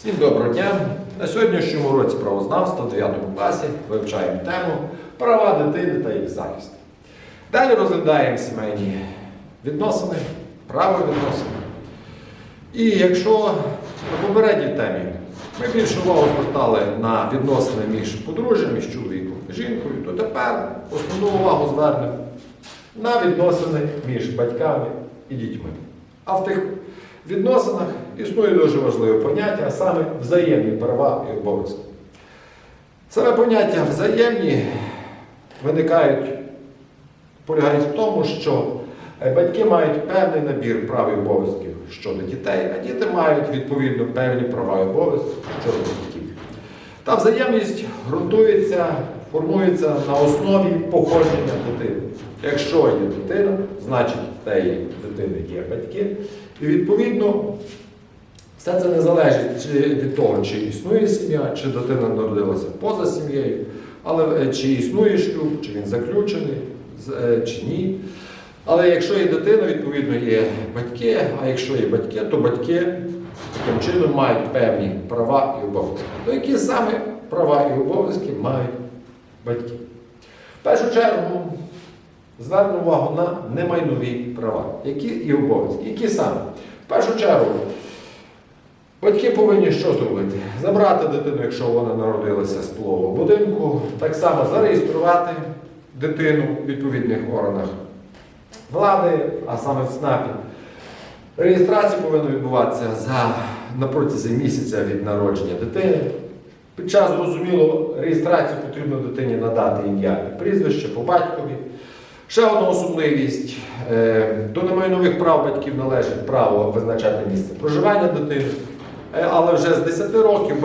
Всім доброго дня! На сьогоднішньому році правознавства в 9 класі вивчаємо тему права дитини та їх захист. Далі розглядаємо сімейні відносини, правовідносини. І якщо на попередній темі ми більше увагу звертали на відносини між подружжям, між чоловіком і жінкою, то тепер основну увагу звернемо на відносини між батьками і дітьми. А в тих відносинах існує дуже важливе поняття, а саме взаємні права і обов'язки. Саме поняття взаємні виникають, полягають в тому, що е, батьки мають певний набір прав і обов'язків щодо дітей, а діти мають відповідно певні права і обов'язки щодо батьків. Та взаємність ґрунтується, формується на основі походження дитини. Якщо є дитина, значить в тієї дитини є батьки. І відповідно все це не залежить від того, чи існує сім'я, чи дитина народилася поза сім'єю, але е, чи існує шлюб, чи він заключений, е, чи ні. Але якщо є дитина, відповідно є батьки, а якщо є батьки, то батьки таким чином мають певні права і обов'язки. То які саме права і обов'язки мають батьки? В першу чергу зверну увагу на немайнові права, які і обов'язки. Які саме? В першу чергу, батьки повинні що зробити? Забрати дитину, якщо вона народилася з полового будинку, так само зареєструвати дитину в відповідних органах влади, а саме в СНАПі. Реєстрація повинна відбуватися за, на протязі місяця від народження дитини. Під час, зрозуміло, реєстрації потрібно дитині надати ім'я прізвище по батькові. Ще одна особливість. Е, До немайнових прав батьків належить право визначати місце проживання дитини. Е, Але вже з 10 років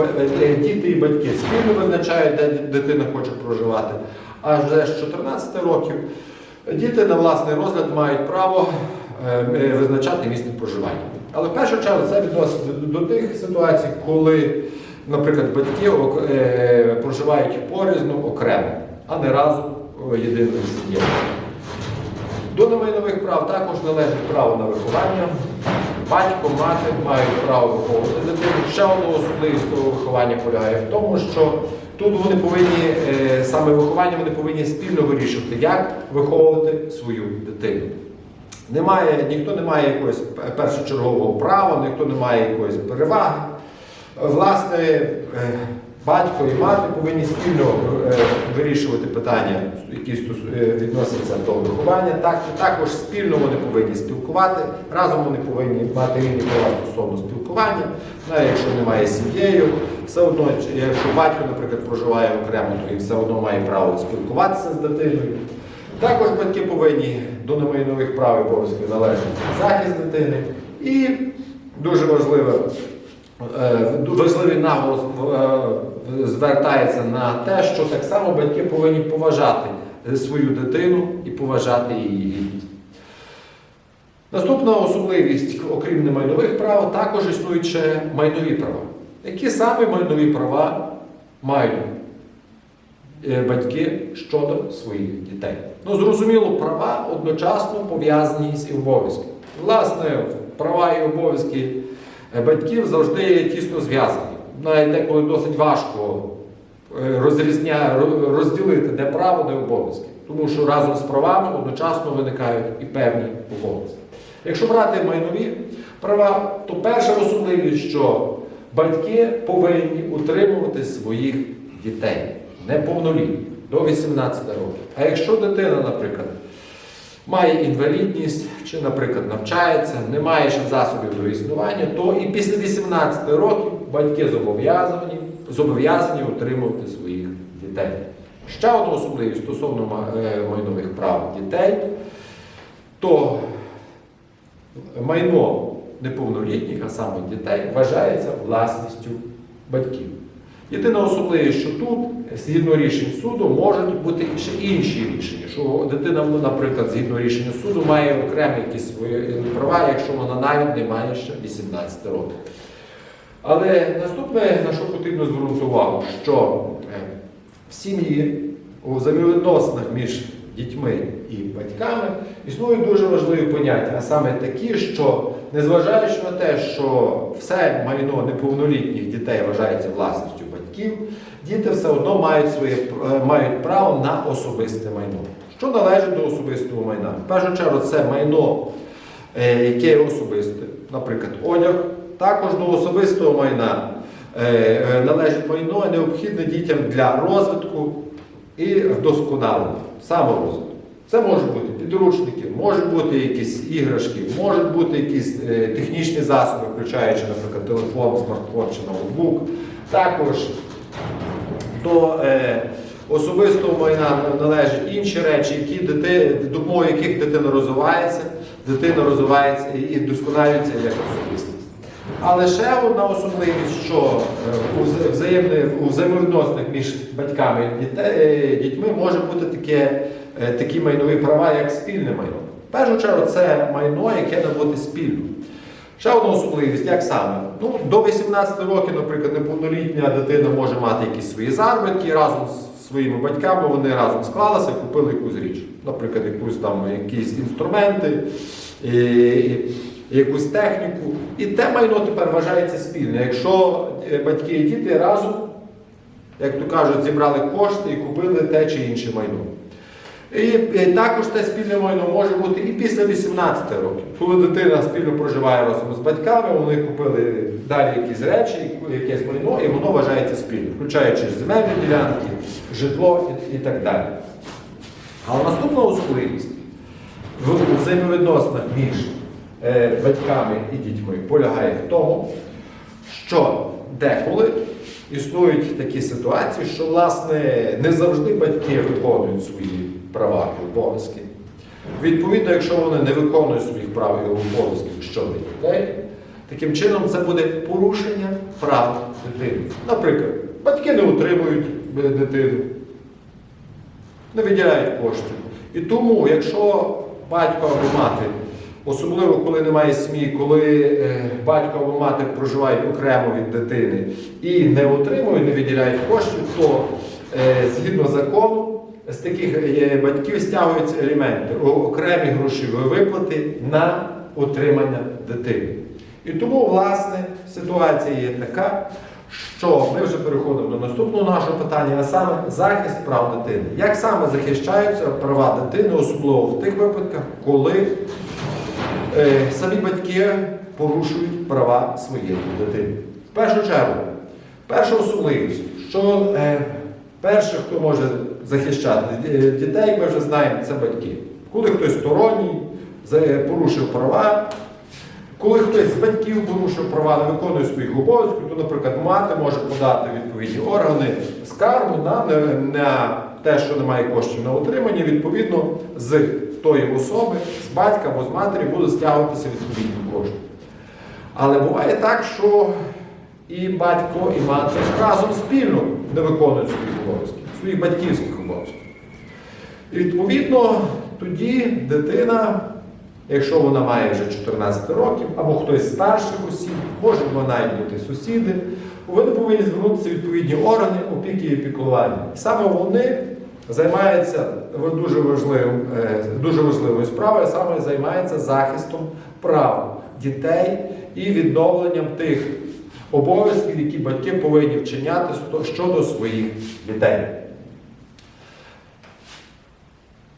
е, діти і батьки спільно визначають, де дитина хоче проживати. А вже з 14 років діти на власний розгляд мають право визначати місце проживання. Але в першу чергу це відноситься до тих ситуацій, коли, наприклад, батьки проживають порізно окремо, а не разом єдиною сім'єю. До немайнових прав також належить право на виховання. Батько, мати мають право виховувати дитину. Ще одна особливість того виховання полягає в тому, що тут вони повинні, е, саме виховання, вони повинні спільно вирішувати, як виховувати свою дитину. Немає, ніхто не має якогось першочергового права, ніхто не має якоїсь переваги. Власне, е, батько і мати повинні спільно е, вирішувати питання, які е, відносяться до виховання. Так, також спільно вони повинні спілкувати, разом вони повинні мати рівні права стосовно спілкування, навіть якщо немає сім'єю, все одно, якщо батько, наприклад, проживає окремо, то він все одно має право спілкуватися з дитиною. Також батьки повинні до немайнових прав і обов'язків належить захист дитини. І дуже важливе, е, важливий наголос звертається на те, що так само батьки повинні поважати свою дитину і поважати її гідність. Наступна особливість, окрім немайнових прав, також існують ще майнові права. Які саме майнові права мають е, батьки щодо своїх дітей. Ну, зрозуміло, права одночасно пов'язані з обов'язками. Власне, права і обов'язки е, батьків завжди тісно зв'язані. Навіть деколи досить важко е, розрізня, розділити, де право, де обов'язки. Тому що разом з правами одночасно виникають і певні обов'язки. Якщо брати майнові права, то перша особливість, що батьки повинні утримувати своїх дітей неповнолітніх до 18 років. А якщо дитина, наприклад, має інвалідність чи, наприклад, навчається, не має ще засобів до існування, то і після 18 років батьки зобов'язані, зобов'язані утримувати своїх дітей. Ще одна особливість стосовно е, майнових прав дітей, то майно неповнолітніх, а саме дітей, вважається власністю батьків. Єдина особливість, що тут, згідно рішень суду, можуть бути ще інші рішення, що дитина, наприклад, згідно рішення суду, має окремі якісь свої права, якщо вона навіть не має ще 18 років. Але наступне, на що потрібно звернути увагу, що е, в сім'ї, у взаємовідносинах між дітьми і батьками, існують дуже важливі поняття, а саме такі, що незважаючи на те, що все майно неповнолітніх дітей вважається власністю батьків, діти все одно мають, своє, е, мають право на особисте майно. Що належить до особистого майна? В першу чергу це майно, е, яке особисте, наприклад, одяг. Також до особистого майна е, е, належить майно необхідне дітям для розвитку і вдосконалення, саморозвитку. Це можуть бути підручники, можуть бути якісь іграшки, можуть бути якісь е, технічні засоби, включаючи, наприклад, телефон, смартфон чи ноутбук. Також до особистого майна належать інші речі, які дити, допомогою яких дитина розвивається, дитина розвивається і вдосконалюється як особистість. Але ще одна особливість, що е, у вза- у взаємовідносинах між батьками і е, дітьми може бути таке, е, такі майнові права, як спільне майно. В першу чергу це майно, яке набути спільно. Ще одна особливість, як саме? Ну, до 18 років, наприклад, неповнолітня дитина може мати якісь свої заробітки разом з своїми батьками вони разом склалися купили якусь річ. Наприклад, якусь там якісь інструменти, і, якусь техніку. І те майно тепер вважається спільне. Якщо е, батьки і діти разом, як то кажуть, зібрали кошти і купили те чи інше майно. І, також те спільне майно може бути і після 18 років. Коли дитина спільно проживає разом з батьками, вони купили далі якісь речі, якесь майно, і воно вважається спільним, включаючи земельні ділянки, житло і, так далі. Але наступна особливість в взаємовідносинах між батьками і дітьми полягає в тому, що деколи існують такі ситуації, що власне не завжди батьки виконують свої права і обов'язки. Відповідно, якщо вони не виконують своїх прав і обов'язків щодо дітей, таким чином це буде порушення прав дитини. Наприклад, батьки не утримують е, дитину, не виділяють коштів. І тому, якщо батько або мати, особливо коли немає сім'ї, коли е, батько або мати проживають окремо від дитини і не отримують, не виділяють коштів, то е, згідно закону з таких е, батьків стягуються елементи, окремі грошові виплати на утримання дитини. І тому, власне, ситуація є така, що ми вже переходимо до наступного нашого питання, а саме захист прав дитини. Як саме захищаються права дитини, особливо в тих випадках, коли самі батьки порушують права своєї дитини? В першу чергу, перша особливість, що е, перше, хто може захищати е, дітей, ми вже знаємо, це батьки. Коли хтось сторонній порушив права, коли хтось з батьків порушив права, не виконує своїх обов'язків, то, наприклад, мати може подати відповідні органи скаргу на, на, те, що немає коштів на утримання, відповідно, з тої особи, з батька або з матері будуть стягуватися відповідні кошти. Але буває так, що і батько, і мати разом спільно не виконують своїх обов'язків, своїх батьківських обов'язків. І відповідно тоді дитина, якщо вона має вже 14 років, або хтось з старших осіб, може навіть бути сусіди, вони повинні звернутися відповідні органи опіки і піклування. Саме вони займаються дуже важливим, е, дуже важливою справою, саме займаються захистом прав дітей і відновленням тих обов'язків, які батьки повинні вчиняти щодо своїх дітей.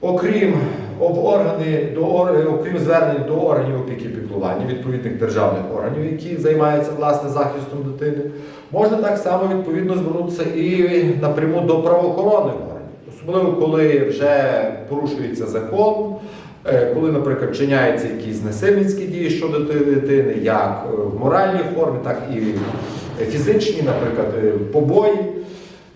Окрім об органи до окрім звернень до органів опіки піклування, відповідних державних органів, які займаються власне захистом дитини, можна так само відповідно звернутися і напряму до правоохоронних особливо коли вже порушується закон, е, коли, наприклад, вчиняються якісь насильницькі дії щодо дитини, як е, в моральній формі, так і фізичні, наприклад, е, побої.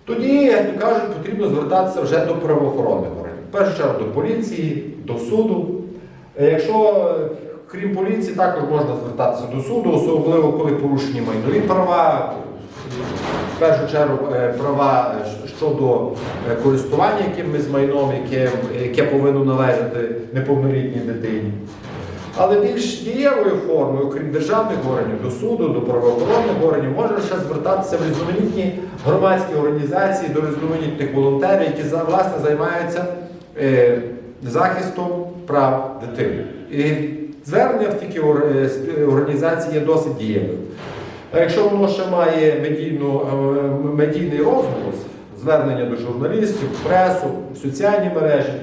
Тоді, як то кажуть, потрібно звертатися вже до правоохоронних органів. В першу чергу до поліції, до суду. Якщо крім поліції, також можна звертатися до суду, особливо коли порушені майнові права, першу чергу е, права е, щодо е, користування якимось майном, яке, яке повинно належати неповнолітній дитині. Але більш дієвою формою, окрім державних органів, до суду, до правоохоронних органів, можна ще звертатися в різноманітні громадські організації, до різноманітних волонтерів, які власне займаються захистом прав дитини. І звернення в такі організації є досить дієвим. А якщо воно ще має медійну, е, медійний розголос, звернення до журналістів, пресу, соціальні мережі,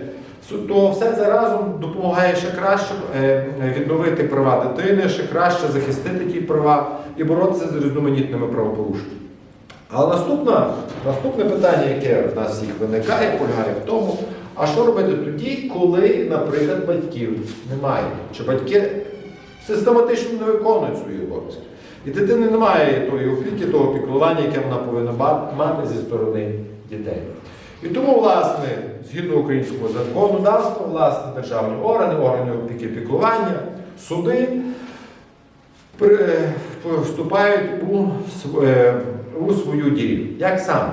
то все це разом допомагає ще краще е, відновити права дитини, ще краще захистити ті права і боротися з різноманітними правопорушеннями. Але наступна, наступне питання, яке в нас всіх виникає, полягає в тому, а що робити тоді, коли, наприклад, батьків немає, чи батьки систематично не виконують свої обов'язки. І дитини немає тої опіки, того піклування, яке вона повинна мати зі сторони дітей. І тому, власне, згідно українського законодавства, власне, державні органи, органи опіки піклування, суди е, вступають у, е, у свою дію. Як саме?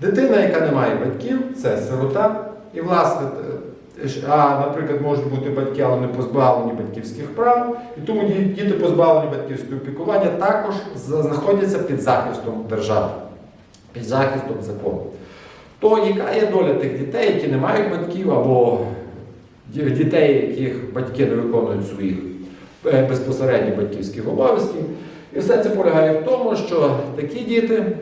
Дитина, яка не має батьків, це сирота. І, власне, а, наприклад, можуть бути батьки, але не позбавлені батьківських прав. І тому діти, позбавлені батьківського піклування, також знаходяться під захистом держави, під захистом закону. То яка є доля тих дітей, які не мають батьків, або дітей, яких батьки не виконують своїх е, безпосередньо батьківських обов'язків. І все це полягає в тому, що такі діти,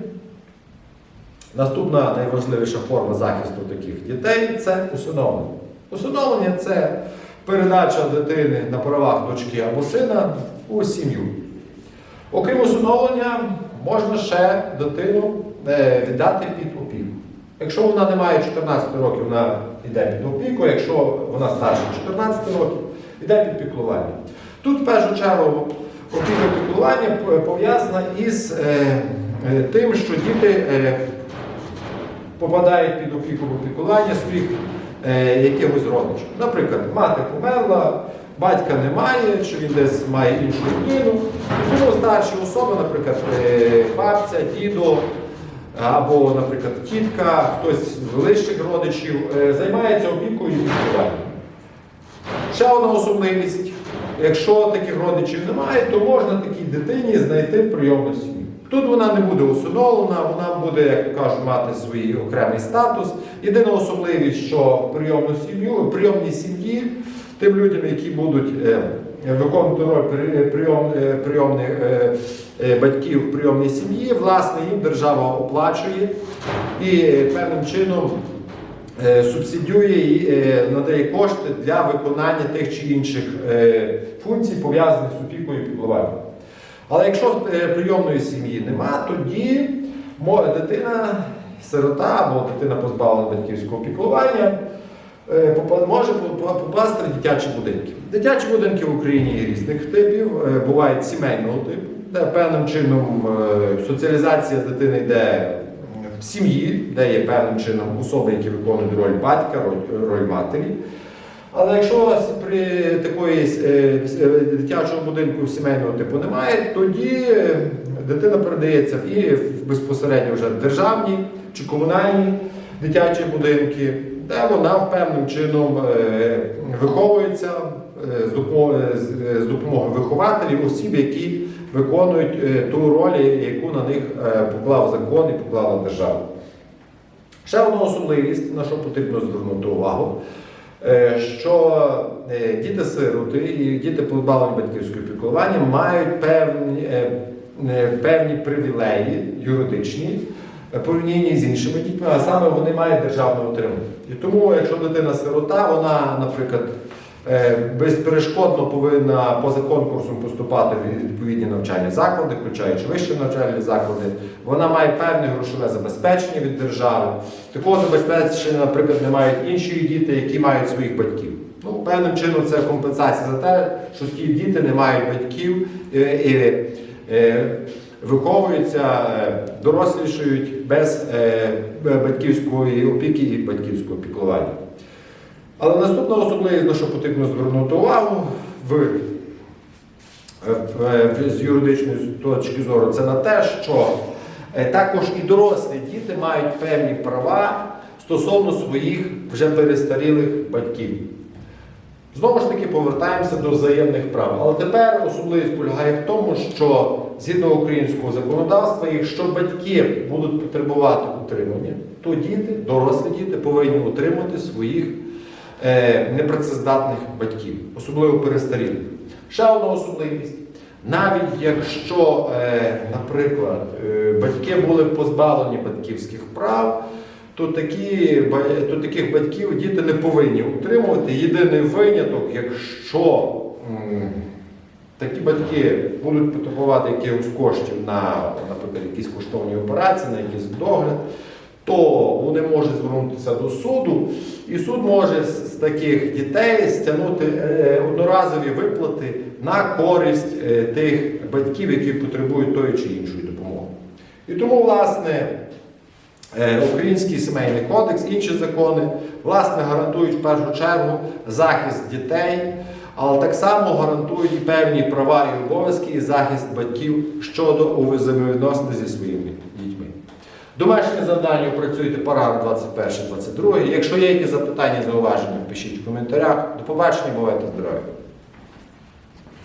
наступна найважливіша форма захисту таких дітей це усиновлення. Усиновлення це передача дитини на правах дочки або сина у сім'ю. Окрім усиновлення, можна ще дитину е, віддати під опіку. Якщо вона не має 14 років, вона йде під опіку, якщо вона старше 14 років, йде під піклування. Тут в першу чергу опіка піклування пов'язана із е, е, тим, що діти е, попадають під опіку або піклування своїх е, якихось родичів. Наприклад, мати померла, батька немає, чи він десь має іншу родину. І тому старші особи, наприклад, е, бабця, дідо, або, наприклад, тітка, хтось з ближчих родичів е, займається опікою і піклуванням. Ще одна особливість. Якщо таких родичів немає, то можна такій дитині знайти прийомну сім'ю. Тут вона не буде усиновлена, вона буде, як кажуть, мати свій окремий статус. Єдина особливість, що в прийомну сім'ю, в прийомній сім'ї тим людям, які будуть е, виконувати роль прийом, е, прийомних е, е, батьків в прийомній сім'ї, власне, їм держава оплачує і певним чином субсидіює і надає кошти для виконання тих чи інших функцій, пов'язаних з опікою і піклуванням. Але якщо е, прийомної сім'ї нема, тоді дитина, сирота або дитина позбавлена батьківського піклування е, може попа- попасти в дитячі будинки. Дитячі будинки в Україні є різних типів, е, бувають сімейного типу, де певним чином соціалізація дитини йде в сім'ї, де є певним чином особи, які виконують роль батька, роль матері. Але якщо при такої е, е, дитячого будинку сімейного типу немає, тоді е, дитина передається і безпосередньо вже державні чи комунальні дитячі будинки, де вона певним чином виховується з допомогою, вихователів, осіб, які виконують ту роль, яку на них поклав закон і поклала держава. Ще одна особливість, на що потрібно звернути увагу, що е, діти-сироти і діти позбавлені батьківського піклування мають певні, е, е, певні привілеї юридичні порівнянні з іншими дітьми, а саме вони мають державну отримання. І тому, якщо дитина сирота, вона, наприклад, е, безперешкодно повинна поза конкурсом поступати в відповідні навчальні заклади, включаючи вищі навчальні заклади. Вона має певне грошове забезпечення від держави. Такого забезпечення, наприклад, не мають інші діти, які мають своїх батьків. Ну, певним чином це компенсація за те, що ті діти не мають батьків і, і е, виховуються, е, дорослішають без е, батьківської опіки і батьківського піклування. Але наступна особливість, на що потрібно звернути увагу в, в- з юридичної точки зору, це на те, що е, також і дорослі діти мають певні права стосовно своїх вже перестарілих батьків. Знову ж таки, повертаємося до взаємних прав. Але тепер особливість полягає в тому, що згідно українського законодавства, якщо батьки будуть потребувати утримання, то діти, дорослі діти повинні утримати своїх непрацездатних батьків, особливо перестарілих. Ще одна особливість. Навіть якщо, е, наприклад, е, батьки були позбавлені батьківських прав, то, такі, то таких батьків діти не повинні утримувати. Єдиний виняток, якщо такі батьки будуть потребувати якихось коштів на, наприклад, якісь коштовні операції, на якийсь догляд, то вони можуть звернутися до суду, і суд може з таких дітей стягнути е, одноразові виплати на користь е, тих батьків, які потребують тої чи іншої допомоги. І тому, власне, е, Український сімейний кодекс, інші закони, власне, гарантують в першу чергу захист дітей, але так само гарантують і певні права і обов'язки і захист батьків щодо взаємовідносин зі своїми дітьми. Домашнє завдання опрацюйте параграф 21-22. Якщо є якісь запитання, зауваження, пишіть в коментарях. До побачення, бувайте здорові!